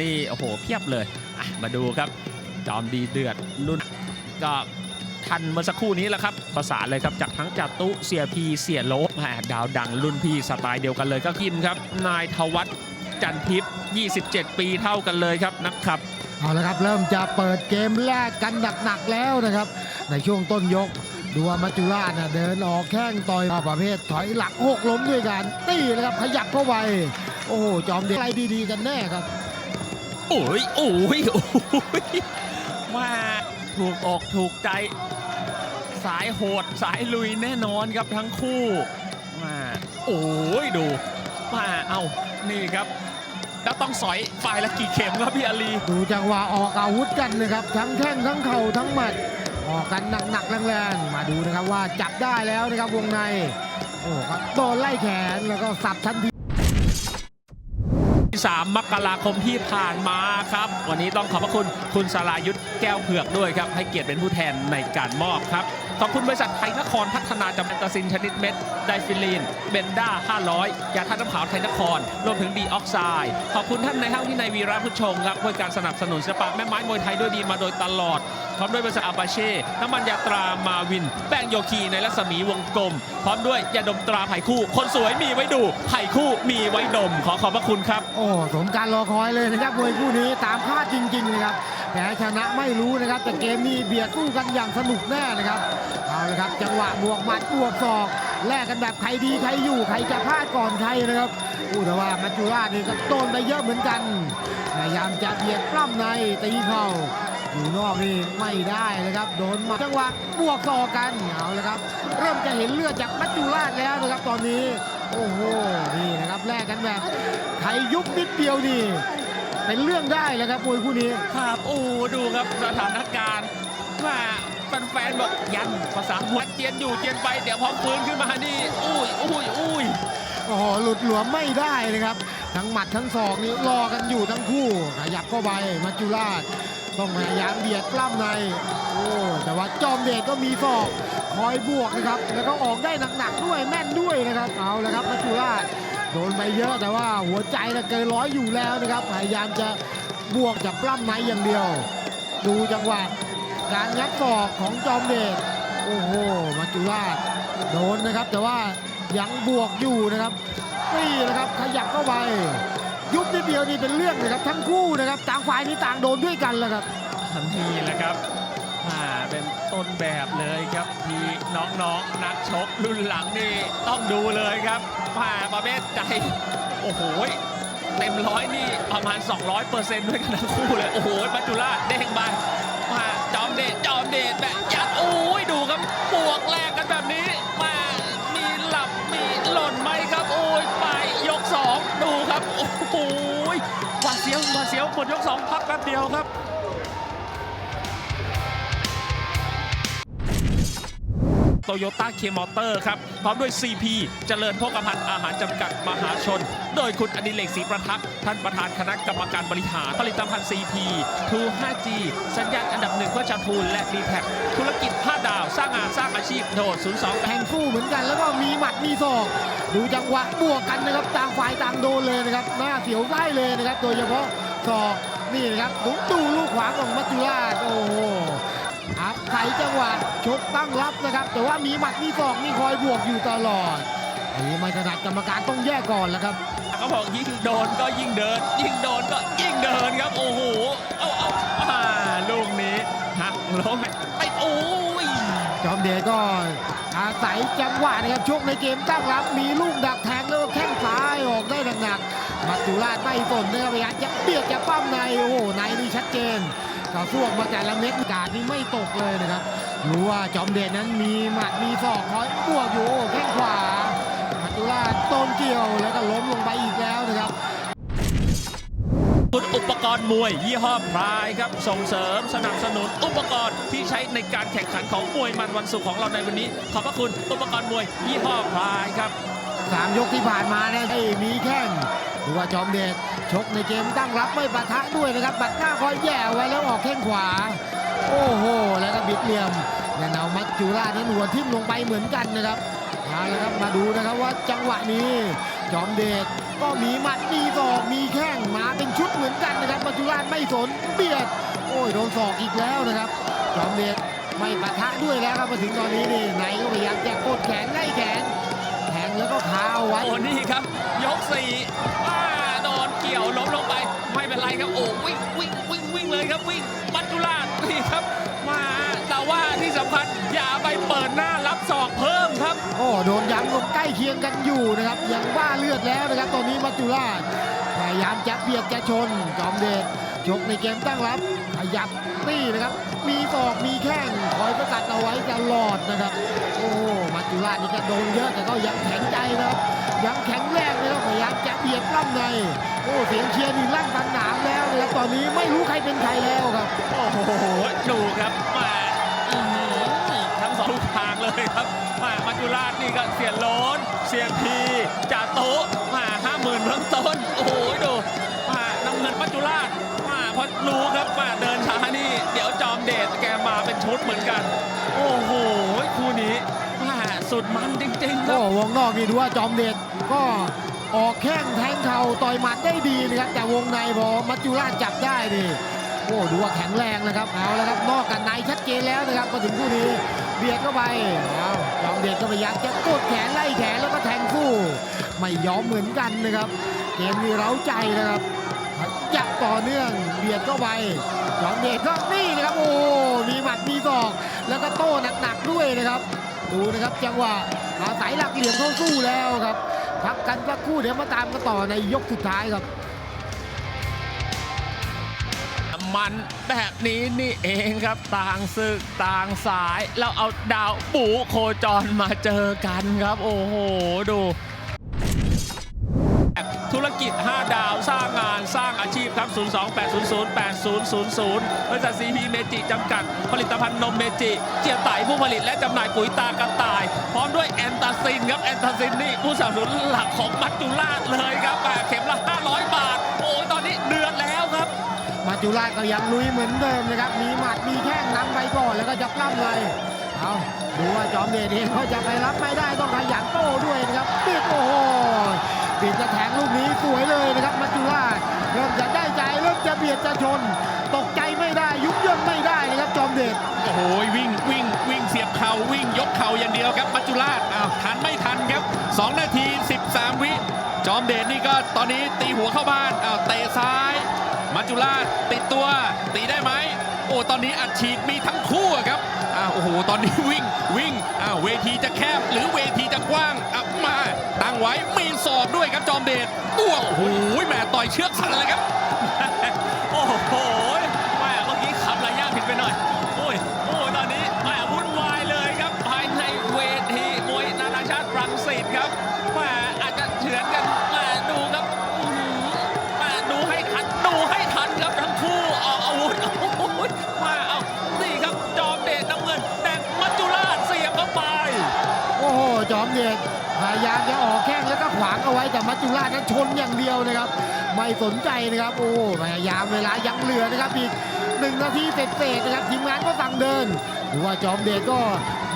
นี่โอ้โหเพียบเลยมาดูครับ จอมดีเดือดรุ่นก็ทันเมื่อสักครู่นี้แหละครับประสานเลยครับจากทั้งจัตุเสียพีเสียโลแหมดาวดังรุ่นพี่สไตล์เดียวกันเลยก็กิมครับ นายทวัฒจันทิพย์ 27 ปีเท่ากันเลยครับนะครับ เอาละครับ เริ่มจะเปิดเกมแรกกันหนักๆแล้วนะครับ ในช่วงต้นยกดูว่ามัจจุราชน่ะเดินออกแข้งต่อยประเภทถอยหลังหกล้มด้วยกันตีนะครับขยับเข้าไปโอ้โหจอมเด็กอะไรดีๆกันแน่ครับ โอ้ยโอ้ยโอ้ยมาถูกอกถูกใจ สายโหดสายลุยแน่นอนครับทั้งคู่มาโอ้ยดูมาเอานี่ครับแล้วต้องสอยฝ่ายละกี่เข็มครับพี่อาลีดูจังหวะออกอาวุธกันนะครับ ทั้งแข้งทั้งเข่าทั้งหมัด ออกกันหนักๆแรงๆ มาดูนะครับว่าจับได้แล้วนะครับวงใน โอ้ครับโดนไล่แขนแล้วก็สับทันที 3 มกราคมที่ผ่านมาครับ วันนี้ต้องขอบพระคุณคุณสรายุทธแก้วเผือกด้วยครับ ให้เกียรติเป็นผู้แทนในการมอบครับขอบคุณบริษัทไทยนครพัฒนาจำกัดสินชนิดเม็ด ไดฟิลีน เบนด้า 500 ยาท่าตุน้ำขาวไทยนคร รวมถึงดีออกไซด์ ขอบคุณท่านในห้างที่นายวีระพุชชงครับด้วยการสนับสนุนศิลปะแม่ไม้มวยไทยด้วยดีมาโดยตลอด พร้อมด้วยบริษัทอาบาเช่ น้ำมันยาตรามาวิน แป้งโยคีในรัศมีวงกลม พร้อมด้วยยาดมตราไผ่คู่ คนสวยมีไว้ดูไผ่คู่มีไว้ดม ขอขอบพระคุณครับ โอ้สมการรอคอยเลยนะครับมวยคู่นี้ตามคาดจริงๆนะครับ แพ้ชนะไม่รู้นะครับ แต่เกมนี้เบียดสู้กันอย่างสนุกแน่นะครับเอาละครับ จังหวะบวกหมัดบวกศอกแลกกันแบบใครดีใครอยู่ใครจะพลาดก่อนใครนะครับอู้แต่ว่ามัจจุราชนี่ก็โดนไปเยอะเหมือนกันพยายามจะเบียดปล้ำในตีเข่าอยู่นอกนี่ไม่ได้นะครับ โดนมาจังหวะบวกศอกกันเอาละครับ เริ่มจะเห็นเลือดจากมัจจุราชแล้วนะครับตอนนี้ โอ้โหนี่นะครับแลกกันแบบใครยุบนิดเดียวนี่ เป็นเรื่องได้แล้วครับมวยคู่นี้ ครับโอ้ดูครับสถานการณ์ว่าแฟนๆบอกยันภาษามวยเจียนอยู่เจียนไปเดี๋ยวพอฟื้นขึ้นมานี่อุ้ยอุ้ยอุ้ยโอ้โหหลุดหลวมไม่ได้นะครับ ทั้งหมัดทั้งศอกนี่รอกันอยู่ทั้งคู่ขยับเข้าไปมัจจุราชต้องพยายามเบียดปล้ำใน โอ้แต่ว่าจอมเดชก็มีศอกคอยบวกนะครับ แล้วก็ออกได้หนักๆด้วยแม่นด้วยนะครับ เอาละครับมัจจุราช โดนไปเยอะแต่ว่าหัวใจนะเกินร้อยอยู่แล้วนะครับพยายามจะบวกจากปล้ำในอย่างเดียว ดูจังหวะการงัดศอกของจอมเดชโอ้โหมัจจุราชโดนนะครับ แต่ว่ายังบวกอยู่นะครับนี่นะครับขยับเข้าไปยุบนิดเดียวนี่เป็นเรื่องนะครับ ทั้งคู่นะครับ ต่างฝ่ายนี้ต่างโดนด้วยกันแหละครับนี่แหละครับ เป็นต้นแบบเลยครับที่น้องๆนักชกรุ่นหลังนี่ต้องดูเลยครับผ่าประเภทใจ โอ้โหเต็มร้อยนี่ประมาณ 200เปอร์เซ็นต์ด้วยกันทั้งคู่เลย โอ้โหมัจจุราชเด้งไปมาจอมเดชจอมเดชแบบยัดโอ้ยดูครับบวกแลกกันแบบนี้มามีหลับมีหล่นไหมครับ โอ้ยไปยกสองดูครับ โอ้โหหวาเสียวหวาเสียวหมดยกสองพักแป๊บเดียวครับ โตโยต้าเคมอเตอร์ครับ พร้อมด้วย CP เจริญโภคภัณฑ์อาหารจำกัดมหาชน โดยคุณอดิเรกศรีประทักษ์ท่านประธานคณะกรรมการบริหารผลิตภัณฑ์ CP True 5G สัญญาณอันดับหนึ่งเพื่อชาทูลและ d t แทธุรกิจ5ดาว สร้างงานสร้างอาชีพโทร02แทงสู้เหมือนกันแล้วก็มีหมัดมีศอกดูจังหวะบวกกันนะครับต่างฝ่ายต่างโดนเลยนะครับหน้าเสียวไส้เลยนะครับ โดยเฉพาะศอกนี่นะครับดูดูลูกขวาของมัจจุราชโอ้ ชกตั้งรับนะครับ แต่ว่ามีหมัดมีศอกมีคอยบวกอยู่ตลอดอันนี้ไม่ถนัดกรรมการต้องแยกก่อนแล้วครับเขาบอกยิ่งโดนก็ยิ่งเดิน ยิ่งโดนก็ยิ่งเดินครับ โอ้โหเอาเอาอ่าลูกนี้หักลงไปโอ้ยจอมเดชก็อาศัยจังหวะนะครับช่วงในเกมตั้งรับมีลูกดักแทงแล้วก็แข้งซ้ายออกได้หนักๆมัจจุราชไม่สนนะครับพยายามจะเบียดจะปั้มในโอ้โหในนี่ชัดเจนเขาสวกมาแต่ละเม็ดการนี่ไม่ตกเลยนะครับ รู้ว่าจอมเดชนั้นมีหมัดมีศอกคอยบวกอยู่แข้งขวามัตุลาชโดนเกี่ยวแล้วก็ล้มลงไปอีกแล้วนะครับคุณอุปกรณ์มวย ยี่ห้อพรายครับ ส่งเสริมสนับสนุนอุปกรณ์ที่ใช้ในการแข่งขันของมวยมันวันศุกร์ของเราในวันนี้ ขอบพระคุณอุปกรณ์มวย ยี่ห้อพรายครับ สามยกที่ผ่านมาเนี่ยมีแข้งหรือว่าจอมเดชชกในเกมตั้งรับไม่ปะทะด้วยนะครับบัดหน้าคอยแย่ไว้แล้วออกแข้งขวา โอ้โห แล้วก็บิดเหลี่ยมเนี่ยเอามัจจุราชนั้นหัวทิ่มลงไปเหมือนกันนะครับเอาละครับมาดูนะครับว่าจังหวะนี้ จอมเดชก็มีหมัดมีศอกมีแข้งมาเป็นชุดเหมือนกันนะครับมัจราชไม่สนเบียด โอ้ยโดนศอกอีกแล้วนะครับ จอมเดชไม่ปะทะด้วยแล้วครับมาถึงตอนนี้นี่ไหนก็พยายามจะกดแขนไล่แขน ก็คาเอาไว้ โอ้นี่ครับ ยกสี่อ้าโดนเกี่ยวล้มลงไป ไม่เป็นไรครับโอ้วิ่งวิ่งวิ่งวิ่งเลยครับวิ่งมัจจุราชนี่ครับมาแต่ว่าที่สำคัญอย่าไปเปิดหน้ารับศอกเพิ่มครับ โอ้โดนย้ำลงใกล้เคียงกันอยู่นะครับยังว่าเลือดแล้วนะครับตอนนี้มัจจุราชพยายามจะเบียดจะชนจอมเดชชกในเกมตั้งรับขยับนี่นะครับ มีศอกมีแข้งคอยประกัดเอาไว้ตลอดนะครับ โอ้มัจจุราชนี่ก็โดนเยอะแต่ก็ยังแข็งใจนะครับ ยังแข็งแรงนะครับพยายามจะเบียดล่ำใน โอ้เสียงเชียร์นี่ลั่นสนามแล้วนะครับตอนนี้ไม่รู้ใครเป็นใครแล้วครับ โอ้โหดูครับมาทั้งสองลูกทางเลยครับมามัจจุราชนี่ก็เสียโลนเสียพีจ่าโต๊ะมาห้าหมื่นเบื้องต้น โอ้โหดู รู้ครับมาเดินช้านี่ เดี๋ยวจอมเดชแกมาเป็นชุดเหมือนกัน โอ้โหคู่นี้มาสุดมันจริงๆครัโอ้บวงนอกนี่ดูว่าจอมเดชก็ออกแข้งแทงเข่าต่อยหมัดได้ดีนะครับ แต่วงในพอมัจจุราชจับได้นี่โอ้ดูว่าแข็งแรงนะครับเอาแล้วครับนอกกับในชัดเจนแล้วนะครับมาถึงคู่นี้เบียดเข้าไปเอาจอมเดชก็พยายามจะกดแขนไล่แขนแล้วก็แทงสู้ไม่ยอมเหมือนกันนะครับ เกมนี้เร้าใจนะครับยับ ต่อเนื่องเบียดเข้าไปจอมเดชก็นี่นะครับโอ้มีหมัดมีศอก แล้วก็โต้หนักๆด้วยนะครับ ดูนะครับจังหวะอาศัยหลักเหลี่ยมเข้าสู้แล้วครับ พักกันสักครู่เดี๋ยวมาตามกันต่อในยกสุดท้ายครับมันแบบนี้นี่เองครับต่างศึกต่างสายเราเอาดาวปูโคจรมาเจอกันครับ โอ้โห ดู ธุรกิจ 5 ดาวสร้างงานสร้างอาชีพ ครับ 028008000 บริษัทซีพีเมจิจำกัด ผลิตภัณฑ์นมเมจิ เจียไต่ผู้ผลิตและจำหน่ายปุ๋ยตากระต่าย พร้อมด้วยแอนตาซินครับ แอนตาซินนี่ผู้สนับสนุนหลักของมัจจุราชเลยครับเข็มละ 500 บาท โอ้ยตอนนี้เดือนแล้วครับมาจุราชก็ยังลุยเหมือนเดิมนะครับ มีหมัดมีแข้งนำไปก่อนแล้วก็จะปล้ำเลยเอาดูว่าจอมเดชเองเขาจะไปรับไม่ได้ต้องขยันโต้ด้วยนะครับปิดโอ้โหปิดจะแทงลูกนี้สวยเลยนะครับมัจจุราชเริ่มจะได้ จะเบียดจะชน ตกใจไม่ได้ยุบย่นไม่ได้นะครับจอมเดชโอ้โหวิ่งวิ่งวิ่งเสียบเข่าวิ่งยกเข่าอย่างเดียวครับมัจจุราชอ้าวทันไม่ทันครับ 2 นาที 13 วิ จอมเดชนี่ก็ตอนนี้ตีหัวเข้าบ้านอ้าวเตะซ้าย มัจจุราชติดตัวตีได้ไหมโอ้ตอนนี้อัดฉีดมีทั้งคู่ครับอ้าวโอ้โหตอนนี้วิ่งวิ่งอ้าวเวทีจะแคบหรือเวทีจะกว้างอะมาตั้งไว้มีศอกด้วยครับจอมเดชอ้วโอ้โหแหมต่อยเชือกสั่นเลยครับ ยายามจะออกแข้งแล้วก็ขวางเอาไว้แต่มัจจุราชนั้นชนอย่างเดียวนะครับ ไม่สนใจนะครับ โอ้พยายามเวลายังเหลือนะครับอีกหนึ่งนาทีเศษๆนะครับทีมงานก็สั่งเดินหรือว่าจอมเดชก็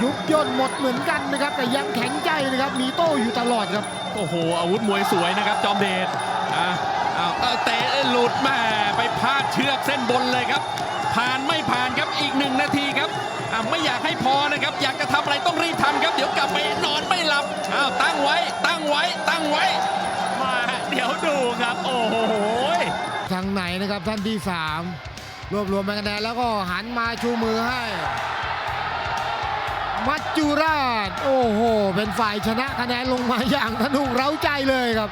ยุบย่นหมดเหมือนกันนะครับ แต่ยังแข็งใจนะครับ มีโต้อยู่ตลอดครับ โอ้โห อาวุธมวยสวยนะครับ จอมเดชอะอ้าวเอาเตะหลุดแม่ไปพลาดเชือกเส้นบนเลยครับ ผ่านไม่ผ่านครับอีกหนึ่งนาทีครับ อะไม่อยากให้พอนะครับ อยากจะทำอะไรต้องรีบทำครับ เดี๋ยวกลับไปนอนไม่หลับอ้าวตั้งไว้ ตั้งไว้ ตั้งไว้ มาเดี๋ยวดูครับ โอ้โหทางไหนนะครับท่านที่สามรวบรวมคะแนนแล้วก็หันมาชูมือให้ มัจจุราช โอ้โห เป็นฝ่ายชนะคะแนนลงมาอย่างทะนุเร้าใจเลยครับ